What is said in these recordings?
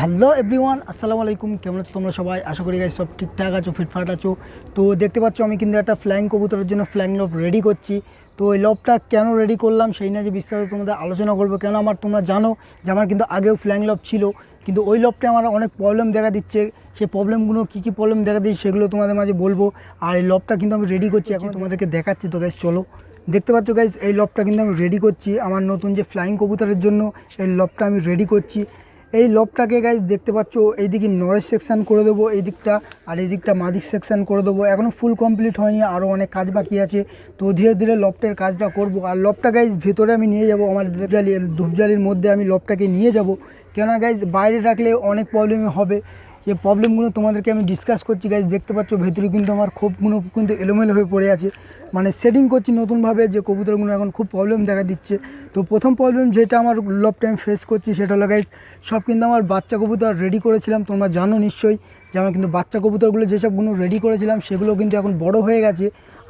Hello everyone, আসসালামু আলাইকুম। কেমন আছো তোমরা সবাই? আশা করি গাইজ সব ঠিকঠাক আছো ফিটফাট আছো। তো দেখতে পাচ্ছ আমি কিন্তু একটা ফ্ল্যাং কবুতরের জন্য ফ্ল্যাং লব রেডি করছি। তো এই লবটা কেন রেডি করলাম সেই নিয়ে যে বিস্তারিত তোমাদের আলোচনা করব। কেন আমার তোমরা জানো যে আমার কিন্তু আগেও ফ্ল্যাং লব ছিল, কিন্তু ওই লবটা আমার অনেক প্রবলেম দেখা দিচ্ছে। সেই প্রবলেমগুলো কী কী প্রবলেম দেখা দিচ্ছে সেগুলো তোমাদের মাঝে বলব। আর এই লবটা কিন্তু আমি রেডি করছি, এখন তোমাদেরকে দেখাচ্ছি তো গাইজ চলো। দেখতে পাচ্ছ গাইজ এই লবটা কিন্তু আমি রেডি করছি। আমার নতুন যে ফ্লাইং কবুতরের জন্য এই লবটা আমি রেডি করছি। এই লবটাকে গাইজ দেখতে পাচ্ছ, এইদিকে নরেজ সেকশান করে দেবো এই দিকটা আর এই দিকটা মাদিক সেকশান করে দেবো। এখনও ফুল কমপ্লিট হয়নি আরও অনেক কাজ বাকি আছে। তো ধীরে ধীরে লবটার কাজটা করব। আর লবটা গাইজ ভেতরে আমি নিয়ে যাব, আমার ধূপজালি ধূপজালির মধ্যে আমি লবটাকে নিয়ে যাব। কেননা গাইজ বাইরে রাখলে অনেক প্রবলেম হবে। যে প্রবলেমগুলো তোমাদেরকে আমি ডিসকাস করছি গাইজ দেখতে পাচ্ছ ভেতরে কিন্তু আমার ক্ষোভগুলো কিন্তু এলোমেলো হয়ে পড়ে আছে। মানে সেটিং করছি নতুনভাবে যে কবুতরগুলো এখন খুব প্রবলেম দেখা দিচ্ছে। তো প্রথম প্রবলেম যেটা আমার লভ টাইম ফেস করছি, সেটা হলো গাইজ সব কিন্তু আমার বাচ্চা কবুতর রেডি করেছিলাম, তোমরা জানো নিশ্চয়ই। যে আমার কিন্তু বাচ্চা কবুতরগুলো যেসবগুলো রেডি করেছিলাম, সেগুলো কিন্তু এখন বড় হয়ে গেছে।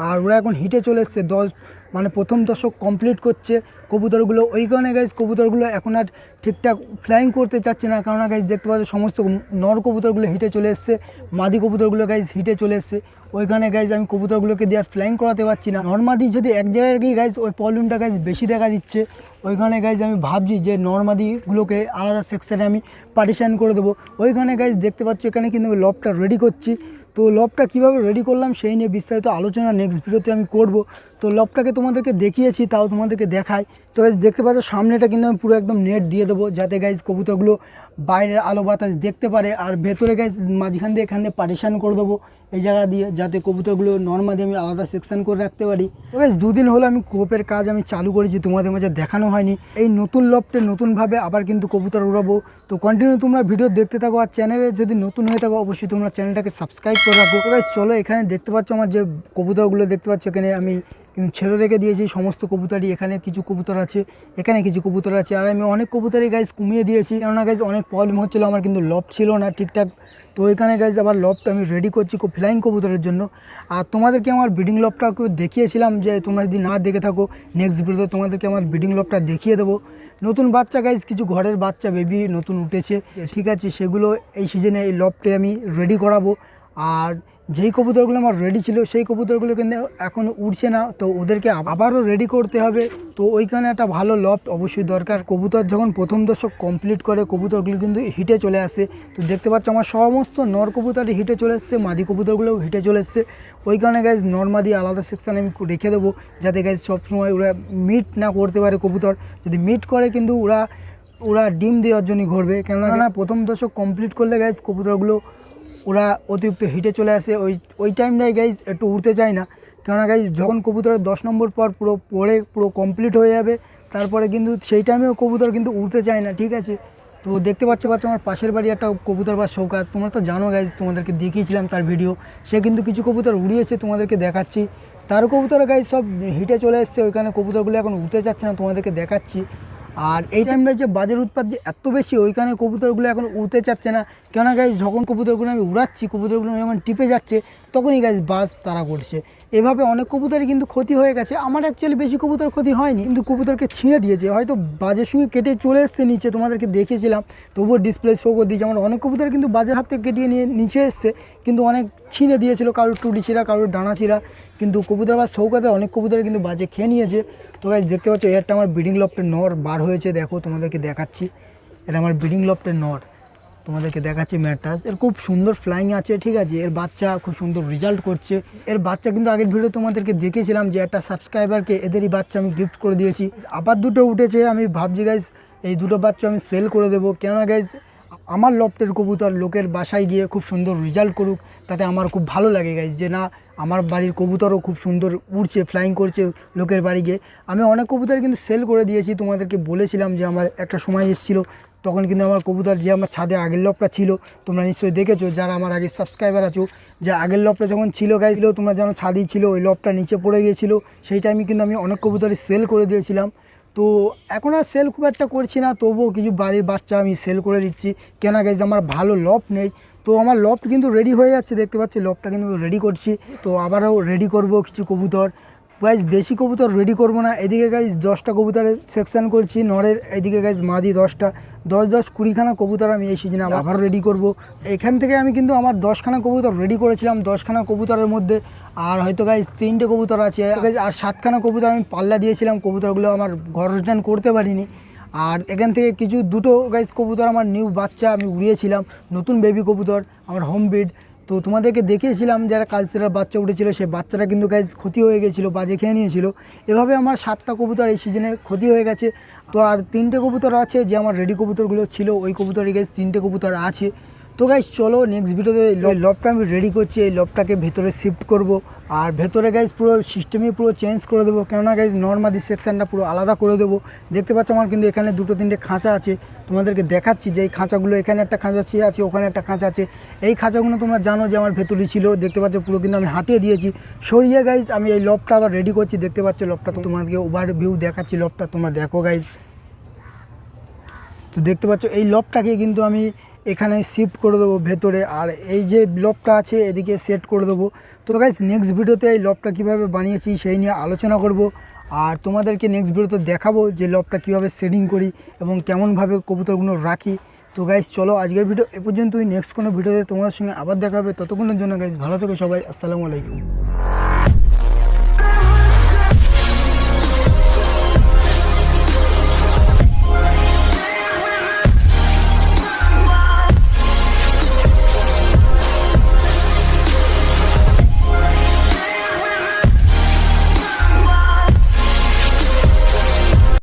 আর ওরা এখন হিটে চলে এসছে। দশ মানে প্রথম দশক কমপ্লিট করছে কবুতরগুলো। ওই কারণে গাইজ কবুতরগুলো এখন আর ঠিকঠাক ফ্লাইং করতে চাচ্ছে না। কারণ গাইজ দেখতে পাচ্ছ, সমস্ত নর কবুতরগুলো হিটে চলে এসছে। মাদি কবুতরগুলো গাইজ হিটে চলে এসছে। ওইখানে গাইজ আমি কবুতরগুলোকে দিয়ে আর ফ্লাইং করাতে পারছি না। নর্মাদি যদি এক জায়গায় গিয়ে গাইজ ওই প্রবলেমটা গাইজ বেশি দেখা দিচ্ছে, ওইখানে গাইজ আমি ভাবছি যে নর্মাদিগুলোকে আলাদা সেকশানে আমি পার্টিশান করে দেবো। ওইখানে গাইজ দেখতে পাচ্ছি এখানে কিন্তু আমি লবটা রেডি করছি। তো লবটা কীভাবে রেডি করলাম সেই নিয়ে বিস্তারিত আলোচনা নেক্সট ভিডিওতে আমি করব। তো লবটাকে তোমাদেরকে দেখিয়েছি, তাও তোমাদেরকে দেখাই। তো গাইজ দেখতে পাচ্ছ, সামনেটা কিন্তু আমি পুরো একদম নেট দিয়ে দেবো, যাতে গাইজ কবুতরগুলো বাইরের আলো বাতাস দেখতে পারে। আর ভেতরে গাইজ মাঝখান দিয়ে এখান দিয়ে পার্টিশন করে দেবো, এই জায়গা দিয়ে, যাতে কবুতরগুলো নর্মালি আমি আলাদা সেকশন করে রাখতে পারি। তো গাইজ দুদিন হলো আমি কোপের কাজ আমি চালু করেছি, তোমাদের মাঝে দেখানো হয়নি। এই নতুন লবটে নতুনভাবে আবার কিন্তু কবুতর উড়াবো। তো কন্টিনিউ তোমরা ভিডিও দেখতে থাকো, আর চ্যানেলে যদি নতুন হয়ে থাকো, অবশ্যই তোমরা চ্যানেলটাকে সাবস্ক্রাইব করে রাখো। গাইজ চলো এখানে দেখতে পাচ্ছ আমার যে কবুতরগুলো দেখতে পাচ্ছ এখানে আমি কিন্তু ছেড়ে রেখে দিয়েছি সমস্ত কবুতরই। এখানে কিছু কবুতর আছে এখানে কিছু কবুতর আছে। আর আমি অনেক কবুতরই গাইজ কমিয়ে দিয়েছি। কেননা গাইজ অনেক প্রবলেম হচ্ছিল আমার কিন্তু লব ছিল না ঠিকঠাক। তো এখানে গাইজ আবার লবটা আমি রেডি করছি খুব ফ্লাইং কবুতরের জন্য। আর তোমাদেরকে আমার ব্রিডিং লবটাকে দেখিয়েছিলাম যে তোমরা যদি না দেখে থাকো নেক্সট ভিডিওতে তোমাদেরকে আমার ব্রিডিং লবটা দেখিয়ে দেবো। নতুন বাচ্চা গাইজ কিছু ঘরের বাচ্চা বেবি নতুন উঠেছে। ঠিক আছে সেগুলো এই সিজনে এই লবটে আমি রেডি করাবো। আর যেই কবুতরগুলো আমার রেডি ছিল, সেই কবুতরগুলো কিন্তু এখন উঠছে না। তো ওদেরকে আবারও রেডি করতে হবে। তো ওইখানে একটা ভালো লফট অবশ্যই দরকার। কবুতর যখন প্রথম দশক কমপ্লিট করে, কবুতরগুলো কিন্তু হিটে চলে আসে। তো দেখতে পাচ্ছ, আমার সমস্ত নর কবুতরই হিটে চলে এসছে, মাদি কবুতরগুলোও হিটে চলে এসছে। ওই কারণে গাইজ নর্মাদি আলাদা সেকশান আমি রেখে দেবো, যাতে গাইজ সবসময় ওরা মিট না করতে পারে কবুতর। যদি মিট করে কিন্তু ওরা ওরা ডিম দেওয়ার জন্যই ঘুরবে। কেননা প্রথম দশক কমপ্লিট করলে গাইজ কবুতরগুলো ওরা অতিরিক্ত হিটে চলে আসে। ওই ওই টাইমটাই গাইজ একটু উঠতে চায় না। কেননা গাইজ যখন কবুতরের দশ নম্বর পর পুরো পড়ে পুরো কমপ্লিট হয়ে যাবে, তারপরে কিন্তু সেই টাইমেও কবুতর কিন্তু উঠতে চায় না, ঠিক আছে? তো দেখতে পাচ্ছ পাচ্ছ আমার পাশের বাড়ি একটা কবুতর বা শৌকাত তোমরা তো জানো গাইজ তোমাদেরকে দেখিয়েছিলাম তার ভিডিও সে কিন্তু কিছু কবুতর উড়িয়েছে, তোমাদেরকে দেখাচ্ছি। তার কবুতর গাইজ সব হিটে চলে এসছে, ওইখানে কবুতরগুলো এখন উঠতে যাচ্ছে না, তোমাদেরকে দেখাচ্ছি। আর এই টাইমটা যে বাজার উৎপাদ যে এত বেশি, ওইখানে কবুতরগুলো এখন উড়তে চাচ্ছে না। কেননা গাইজ যখন কবুতরগুলো আমি উড়াচ্ছি, কবুতরগুলো যখন টিপে যাচ্ছে, তখনই গাইজ বাস তারা করছে। এভাবে অনেক কবুতরই কিন্তু ক্ষতি হয়ে গেছে। আমার অ্যাকচুয়ালি বেশি কবুতর ক্ষতি হয়নি, কিন্তু কবুতরকে ছিঁড়ে দিয়েছে। হয়তো বাজের সঙ্গে কেটে চলে এসছে নিচে, তোমাদেরকে দেখেছিলাম। তবুও ডিসপ্লে শো করে দিয়েছে। আমার অনেক কবুতর কিন্তু বাজের হাত থেকে কেটিয়ে নিয়ে নিচে এসছে, কিন্তু অনেক ছিঁড়ে দিয়েছিল। কারোর টুটি ছিঁড়া, কারোর ডানা ছিঁড়া। কিন্তু কবুতর বা শৌকাতে অনেক কবুতর কিন্তু বাজে খেয়ে নিয়েছে। তো গাইজ দেখতে পাচ্ছ একটা আমার ব্রিডিং লফটের নর বার হয়েছে, দেখো তোমাদেরকে দেখাচ্ছি। এটা আমার ব্রিডিং লফটের নর, তোমাদেরকে দেখাচ্ছি ম্যাটাস এর খুব সুন্দর ফ্লাইং আছে, ঠিক আছে? এর বাচ্চা খুব সুন্দর রেজাল্ট করছে। এর বাচ্চা কিন্তু আগের ভিডিও তোমাদেরকে দেখেছিলাম যে একটা সাবস্ক্রাইবারকে এদেরই বাচ্চা আমি গিফট করে দিয়েছি। আবার দুটো উঠেছে, আমি ভাবছি গাইজ এই দুটো বাচ্চা আমি সেল করে দেবো। কেন গাইজ আমার লফটের কবুতর লোকের বাসায় গিয়ে খুব সুন্দর রেজাল্ট করুক, তাতে আমার খুব ভালো লাগে গাইজ যে না, আমার বাড়ির কবুতরও খুব সুন্দর উড়ছে ফ্লাইং করছে লোকের বাড়ি গিয়ে। আমি অনেক কবুতর কিন্তু সেল করে দিয়েছি, তোমাদেরকে বলেছিলাম যে আমার একটা সময় এসেছিল, তখন কিন্তু আমার কবুতর যে আমার ছাদে আগের লবটা ছিল, তোমরা নিশ্চয়ই দেখেছ, যারা আমার আগে সাবস্ক্রাইবার আছো, যে আগের লবটা যখন ছিল গাইছিল তোমরা যেন ছাদেই ছিল, ওই লবটা নিচে পড়ে গিয়েছিল, সেই টাইমে কিন্তু আমি অনেক কবুতরই সেল করে দিয়েছিলাম। তো এখন আর সেল খুব একটা করছি না, তবুও কিছু বাড়ির বাচ্চা আমি সেল করে দিচ্ছি। কেন গেছে আমার ভালো লপ নেই। তো আমার লফট কিন্তু রেডি হয়ে যাচ্ছে, দেখতে পাচ্ছি লবটা কিন্তু রেডি করছি। তো আবারও রেডি করব কিছু কবুতর। গাইজ বেশি কবুতর রেডি করব না। এদিকে গাইজ দশটা কবুতরের সেকশন করছি। নরের এদিকে গাইজ মাদি দশটা। দশ দশ, কুড়িখানা কবুতর আমি এই সিজনে আবার রেডি করব। এখান থেকে আমি কিন্তু আমার দশখানা কবুতর রেডি করেছিলাম, দশখানা কবুতরের মধ্যে। আর হয়তো গাইজ তিনটে কবুতর আছে। গাইজ আর সাতখানা কবুতর আমি পাল্লা দিয়েছিলাম। কবুতরগুলো আমার ঘর রিটার্ন করতে পারিনি। আর এখান থেকে কিছু দুটো গাইজ কবুতর আমার নিউ বাচ্চা আমি উড়িয়েছিলাম। নতুন বেবি কবুতর, আমার হোম ব্রিড তো তোমাদেরকে দেখিয়েছিলাম যারা কালচেরার বাচ্চা উঠেছিল, সেই বাচ্চারা কিন্তু গাইজ ক্ষতি হয়ে গেছিল, বাজে খেয়ে নিয়েছিল। এভাবে আমার সাতটা কবুতর এই সিজনে ক্ষতি হয়ে গেছে। তো আর তিনটে কবুতর আছে, যে আমার রেডি কবুতরগুলো ছিল, ওই কবুতরে গাইজ তিনটে কবুতর আছে। তো গাইজ চলো নেক্সট ভিডিওতে লবটা আমি রেডি করছি, এই লবটাকে ভেতরে শিফট করব। আর ভেতরে গাইজ পুরো সিস্টেমই পুরো চেঞ্জ করে দেবো। কেননা গাইজ নর্মাদি সেকশনটা পুরো আলাদা করে দেবো। দেখতে পাচ্ছ আমার কিন্তু এখানে দুটো তিনটে খাঁচা আছে। তোমাদেরকে দেখাচ্ছি যে এই খাঁচাগুলো এখানে একটা খাঁচা ছিঁড়ে আছে, ওখানে একটা খাঁচা আছে। এই খাঁচাগুলো তোমরা জানো যে আমার ভেতরই ছিল। দেখতে পাচ্ছ পুরো কিন্তু আমি হাঁটিয়ে দিয়েছি। সরিয়ে গাইজ আমি এই লবটা আবার রেডি করছি। দেখতে পাচ্ছ লবটা তোমাদেরকে ওভার ভিউ দেখাচ্ছি লবটা তোমরা দেখো গাইজ তো দেখতে পাচ্ছ এই লবটাকে কিন্তু আমি এখানে শিফট করে দেবো ভেতরে। আর এই যে লবটা আছে, এদিকে সেট করে দেবো। তো গাইজ নেক্সট ভিডিওতে এই লবটা কীভাবে বানিয়েছি সেই নিয়ে আলোচনা করব। আর তোমাদেরকে নেক্সট ভিডিওতে দেখাবো যে লবটা কীভাবে সেটিং করি এবং কেমনভাবে কবুতরগুলো রাখি। তো গাইজ চলো আজকের ভিডিও এ পর্যন্তই। নেক্সট কোনো ভিডিওতে তোমাদের সঙ্গে আবার দেখা হবে। ততক্ষণের জন্য গাইজ ভালো থেকো সবাই। আসসালামু আলাইকুম।